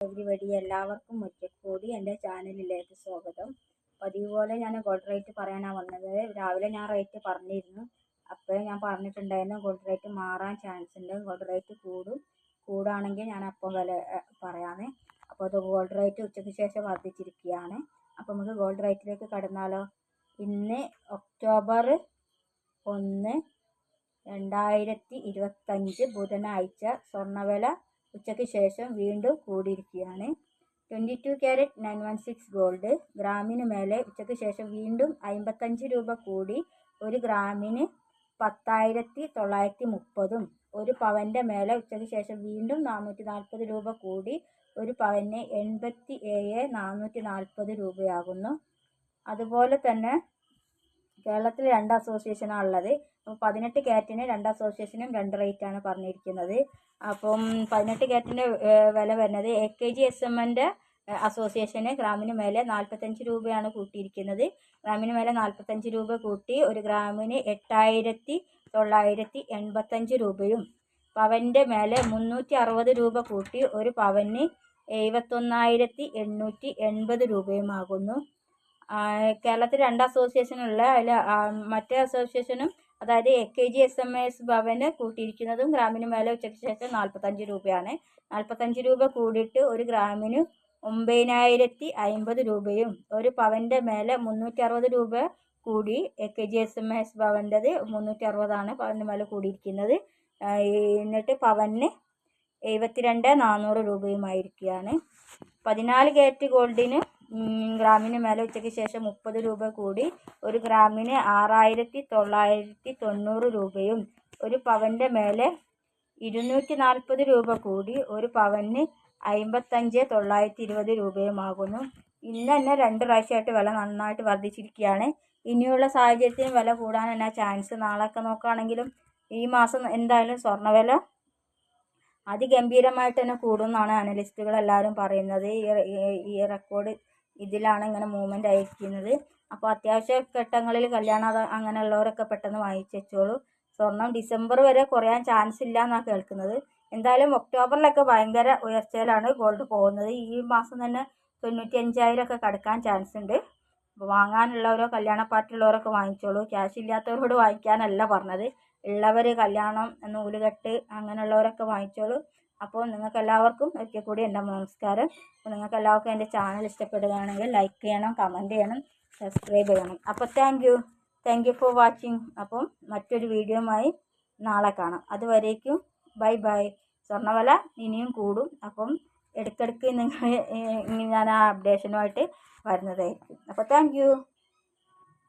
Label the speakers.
Speaker 1: Everybody എല്ലാവർക്കും ഒരിക്കൽ കൂടി എന്റെ ചാനലിലേക്ക് സ്വാഗതം. പതിവ് പോലെ ഞാൻ ഗോൾഡ് റേറ്റ് പറയാനാണ് വന്നത്. രാവിലെ ഞാൻ റേറ്റ് പറഞ്ഞിരുന്നു. അപ്പോൾ ഞാൻ പറഞ്ഞിട്ടുണ്ടായിരുന്നു ഗോൾഡ് റേറ്റ് മാറാൻ ചാൻസ് ഉണ്ട്. ഗോൾഡ് റേറ്റ് കൂടും. കൂടുകയാണെങ്കിൽ ഞാൻ അപ്പം വില പറയാമേ. അപ്പോൾ അത് ഗോൾഡ് റേറ്റ് ഉച്ചയ്ക്ക് ശേഷം വർദ്ധിച്ചിരിക്കുകയാണ്. അപ്പോൾ നമുക്ക് ഗോൾഡ് റേറ്റിലേക്ക് കടന്നാലോ? ഇന്ന് ഒക്ടോബർ ഒന്ന് രണ്ടായിരത്തി ഇരുപത്തഞ്ച് ബുധനാഴ്ച സ്വർണവില ഉച്ചയ്ക്ക് ശേഷം വീണ്ടും കൂടിയിരിക്കുകയാണ്. Twenty two carat nine one six gold ഗ്രാമിന് മേലെ ഉച്ചയ്ക്ക് ശേഷം വീണ്ടും അമ്പത്തഞ്ച് രൂപ കൂടി ഒരു ഗ്രാമിന് പത്തായിരത്തി തൊള്ളായിരത്തി മുപ്പതും. ഒരു പവന്റെ മേലെ ഉച്ചയ്ക്ക് ശേഷം വീണ്ടും നാനൂറ്റി നാൽപ്പത് രൂപ കൂടി ഒരു പവന് എൺപത്തി ഏഴ് നാനൂറ്റി നാൽപ്പത് രൂപയാകുന്നു. അതുപോലെ തന്നെ കേരളത്തിൽ രണ്ട് അസോസിയേഷനാണ് ഉള്ളത്. അപ്പോൾ പതിനെട്ട് കാറ്റിന് രണ്ട് അസോസിയേഷനും രണ്ട് റേറ്റാണ് പറഞ്ഞിരിക്കുന്നത്. അപ്പം പതിനെട്ട് ക്യാരറ്റിന്റെ വില വരുന്നത് എ കെ ജി എസ് എമ്മിന്റെ അസോസിയേഷന് ഗ്രാമിന് മേലെ നാൽപ്പത്തഞ്ച് രൂപയാണ് കൂട്ടിയിരിക്കുന്നത്. ഗ്രാമിന് മേലെ നാൽപ്പത്തഞ്ച് രൂപ കൂട്ടി ഒരു ഗ്രാമിന് എട്ടായിരത്തി തൊള്ളായിരത്തി എൺപത്തഞ്ച് രൂപയും പവന്റെ മേലെ മുന്നൂറ്റി അറുപത് രൂപ കൂട്ടി ഒരു പവന് എഴുപത്തൊന്നായിരത്തി എണ്ണൂറ്റി എൺപത് രൂപയുമാകുന്നു കേരളത്തിൽ രണ്ട് അസോസിയേഷനുള്ള അതിൽ മറ്റേ അസോസിയേഷനും അതായത് A K G S M S ഭവന് കൂട്ടിയിരിക്കുന്നതും ഗ്രാമിന് മേലെ ഉച്ചയ്ക്ക് ശേഷം നാൽപ്പത്തഞ്ച് രൂപയാണ്. നാൽപ്പത്തഞ്ച് രൂപ കൂടിയിട്ട് ഒരു ഗ്രാമിന് ഒമ്പതിനായിരത്തി അമ്പത് രൂപയും ഒരു പവന്റെ മേലെ മുന്നൂറ്റി അറുപത് രൂപ കൂടി A K G S M S ഭവന്റെത് മുന്നൂറ്റി അറുപതാണ് പവന്റെ മേലെ കൂടിയിരിക്കുന്നത്. എന്നിട്ട് പവന് എഴുപത്തിരണ്ട് നാനൂറ് രൂപയുമായിരിക്കുകയാണ്. പതിനാല് ഗേറ്റ് ഗോൾഡിന് ഗ്രാമിന് മേലെ ഉച്ചയ്ക്ക് ശേഷം മുപ്പത് രൂപ കൂടി ഒരു ഗ്രാമിന് ആറായിരത്തി തൊള്ളായിരത്തി തൊണ്ണൂറ് രൂപയും ഒരു പവന്റെ മേലെ ഇരുന്നൂറ്റി നാൽപ്പത് രൂപ കൂടി ഒരു പവന് അമ്പത്തഞ്ച് തൊള്ളായിരത്തി ഇരുപത് രൂപയുമാകുന്നു. ഇന്ന് തന്നെ രണ്ട് പ്രാവശ്യമായിട്ട് വില നന്നായിട്ട് വർദ്ധിച്ചിരിക്കുകയാണ്. ഇനിയുള്ള സാഹചര്യത്തിൽ വില കൂടാൻ തന്നെ ചാൻസ് നാളെയൊക്കെ നോക്കുകയാണെങ്കിലും ഈ മാസം എന്തായാലും സ്വർണവില അതിഗംഭീരമായിട്ട് തന്നെ കൂടുമെന്നാണ് അനലിസ്റ്റുകൾ എല്ലാവരും പറയുന്നത്. ഈ റെക്കോർഡ് ഇതിലാണ് ഇങ്ങനെ മൂവ്മെന്റ് ആയിരിക്കുന്നത് അപ്പോൾ അത്യാവശ്യ ഘട്ടങ്ങളിൽ കല്യാണം അങ്ങനെയുള്ളവരൊക്കെ പെട്ടെന്ന് വാങ്ങിച്ചു വെച്ചോളൂ. സ്വർണം ഡിസംബർ വരെ കുറയാൻ ചാൻസ് ഇല്ല എന്നാണ് കേൾക്കുന്നത്. എന്തായാലും ഒക്ടോബറിലൊക്കെ ഭയങ്കര ഉയർച്ചയിലാണ് ഗോൾഡ് പോകുന്നത്. ഈ മാസം തന്നെ തൊണ്ണൂറ്റി അഞ്ചായിരമൊക്കെ കടക്കാൻ ചാൻസ് ഉണ്ട്. അപ്പോൾ വാങ്ങാനുള്ളവരോ കല്യാണ പാർട്ടിയുള്ളവരൊക്കെ വാങ്ങിച്ചോളൂ. ക്യാഷ് ഇല്ലാത്തവരോട് വാങ്ങിക്കാനല്ല പറഞ്ഞത്. ഉള്ളവർ കല്യാണം നൂലുകെട്ട് അങ്ങനെയുള്ളവരൊക്കെ വാങ്ങിച്ചോളൂ. അപ്പോൾ നിങ്ങൾക്ക് എല്ലാവർക്കും ഒരിക്കൽ കൂടി എന്റെ നമസ്കാരം. അപ്പോൾ നിങ്ങൾക്ക് എല്ലാവർക്കും എന്റെ ചാനൽ ഇഷ്ടപ്പെടുകയാണെങ്കിൽ ലൈക്ക് ചെയ്യണം കമന്റ് ചെയ്യണം സബ്സ്ക്രൈബ് ചെയ്യണം. അപ്പോൾ thank you thank you for watching അപ്പം മറ്റൊരു വീഡിയോയുമായി നാളെ കാണാം. അതുവരേക്കും ബൈ ബൈ. സ്വർണവല ഇനിയും കൂടും. അപ്പം ഇടയ്ക്കിടയ്ക്ക് നിങ്ങൾ ഞാൻ ആ അപ്ഡേഷനുമായിട്ട് വരുന്നതായിരിക്കും. അപ്പോൾ താങ്ക്